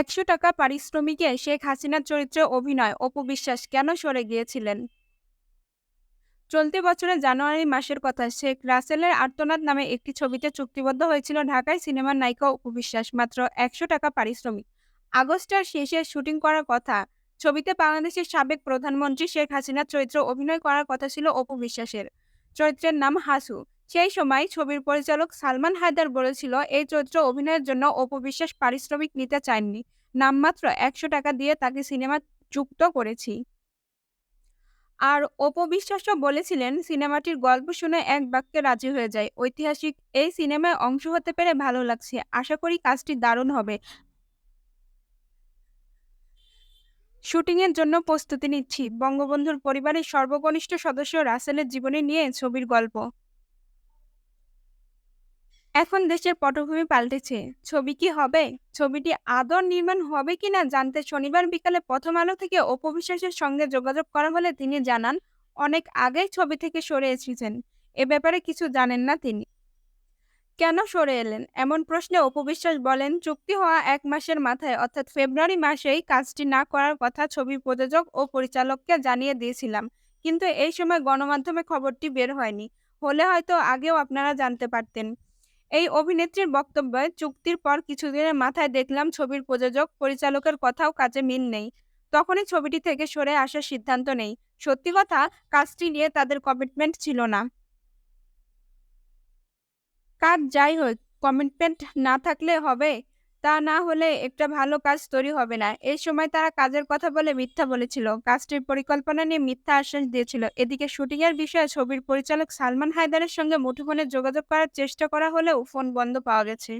একশো টাকা পারিশ্রমিকে শেখ হাসিনার চরিত্রে অভিনয়, অপু বিশ্বাস কেন সরে গিয়েছিলেন? চলতি বছরের জানুয়ারি মাসের কথা, শেখ রাসেলের আর্তনাদ নামে একটি ছবিতে চুক্তিবদ্ধ হয়েছিল ঢাকায় সিনেমার নায়িকা অপু বিশ্বাস, মাত্র একশো টাকা পারিশ্রমিক। আগস্টের শেষে শুটিং করার কথা, ছবিতে বাংলাদেশের সাবেক প্রধানমন্ত্রী শেখ হাসিনার চরিত্রে অভিনয় করার কথা ছিল অপু বিশ্বাসের। চরিত্রের নাম হাসু। সেই সময় ছবির পরিচালক সালমান হায়দার বলেছিল, এই চরিত্রে অভিনয়ের জন্য অপবিশ্বাস পারিশ্রমিক নিতে চাননি নামমাত্র একশো টাকা দিয়ে তাকে সিনেমা যুক্ত করেছি। আর অপু বিশ্বাসও বলেছিলেন, সিনেমাটির গল্প শুনে এক বাক্যে রাজি হয়ে যায় ঐতিহাসিক এই সিনেমায় অংশ হতে পেরে ভালো লাগছে। আশা করি কাজটি দারুণ হবে। শুটিংয়ের জন্য প্রস্তুতি নিচ্ছি। বঙ্গবন্ধুর পরিবারের সর্বকনিষ্ঠ সদস্য রাসেলের জীবনী নিয়ে ছবির গল্প। এখন দেশের পটভূমি পাল্টেছে। ছবি কি হবে? ছবিটি আদর নির্মাণ হবে কিনা জানতে শনিবার বিকালে প্রথম আলো থেকে অপু বিশ্বাসের সঙ্গে যোগাযোগ করা হলে তিনি জানান, অনেক আগেই ছবি থেকে সরে এসেছেন। এ ব্যাপারে কিছু জানেন না তিনি। কেন সরে এলেন? এমন প্রশ্নে অপু বিশ্বাস বলেন, চুক্তি হওয়া এক মাসের মাথায়, অর্থাৎ ফেব্রুয়ারি মাসেই কাজটি না করার কথা ছবি প্রযোজক ও পরিচালককে জানিয়ে দিয়েছিলাম। কিন্তু এই সময় গণমাধ্যমে খবরটি বের হয়নি। হলে হয়তো আগেও আপনারা জানতে পারতেন। এই অভিনেত্রীর বক্তব্যে চুক্তির পর কিছুদিনের মাথায় দেখলাম ছবির প্রযোজক, পরিচালকের কথাও কাজে মিল নেই। তখনই ছবিটি থেকে সরে আসার সিদ্ধান্ত নেই। সত্যি কথা, কাজটি নিয়ে তাদের কমিটমেন্ট ছিল না। কাজ যাই হোক কমিটমেন্ট না থাকলে হবে? তা না হলে একটা ভালো কাজ তৈরি হবে না। এই সময় তারা কাজের কথা বলে মিথ্যা বলেছিল। কাজটির পরিকল্পনা নিয়ে মিথ্যা আশ্বাস দিয়েছিল। এদিকে শুটিং এর বিষয়ে ছবির পরিচালক সালমান হায়দারের সঙ্গে মুঠোফোনে যোগাযোগ করার চেষ্টা করা হলেও ফোন বন্ধ পাওয়া গেছে।